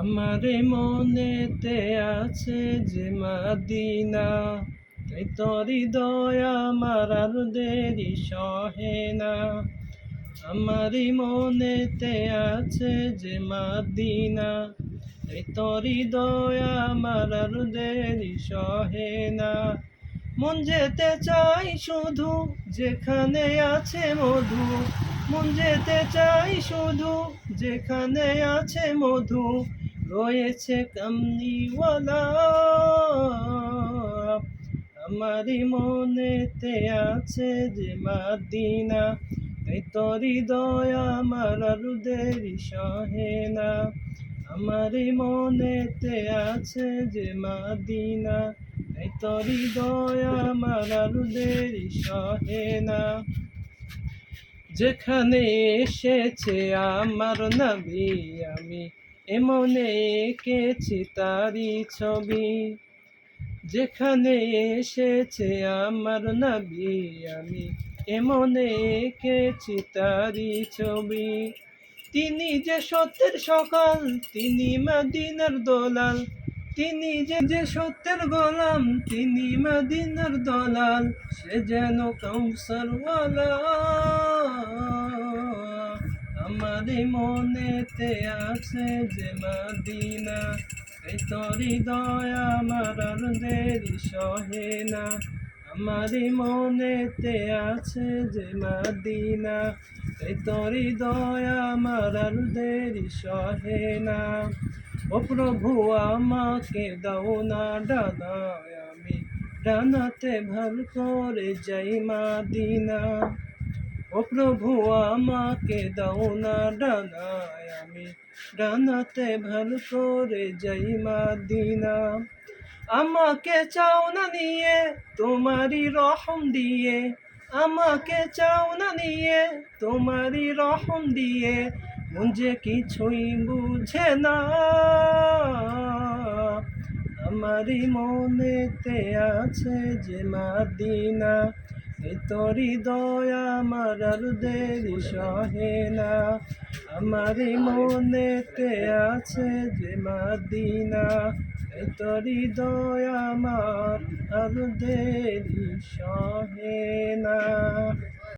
আমার মনেতে আছে যে মাদিনা, তাই তরি দয়া আমার আর দেরি সহে না। আমার মনেতে আছে যে মাদিনা, তাই তরি দয়া আমার আর দেরি সহে না। মন যেতে চাই শুধু যেখানে আছে মধু, মন যেতে চাই শুধু যেখানে আছে মধু রয়েছে কামনিওয়ালা আমারই মনেতে আছে যে মাদিনা তাই তরি দয়া আমার দেরি সহে না। আমারই মনেতে আছে যে মাদিনা তাই তরি দয়া আমার দেরি সহে না। যেখানে এসেছে আমার নবী আমি এমনে এঁকেছি তারি ছবি। যেখানে এসেছে আমার নবী, আমি এমনে এঁকেছি তারি ছবি। তিনি যে সত্যের সকাল, তিনি মাদিনার দোলাল। তিনি যে যে সত্যের গোলাম, তিনি মাদিনার দলাল। সে যেন কৌসরওয়ালা আমার মনেতে আছে যে মাদিনা, এই তরি দয়া আমার আর দেরি সহে না আমার মনেতে আছে যে মাদিনা, এই তরি দয়া আমার আর দেরি সহে না ও প্রভু, আমাকে দাও না ডানায় আমি ডানাতে ভালো করে যাই মাদিনা। ও প্রভু আমাকে দাও না ডানায় আমি ডানাতে ভালো করে যাই মাদিনা। আমাকে চাও না নিয়ে, তোমারই রহম দিয়ে। আমাকে চাও না নিয়ে, তোমারই রহম দিয়ে। যে কিছুই বুঝে না। আমারই মনেতে আছে যে মাদিনা। তরি দয়া আমার আর দেরি সহে না। আমারই মনেতে আছে যে মাদিনা। এ তরি দয়া আমার আর দেরি সহে না।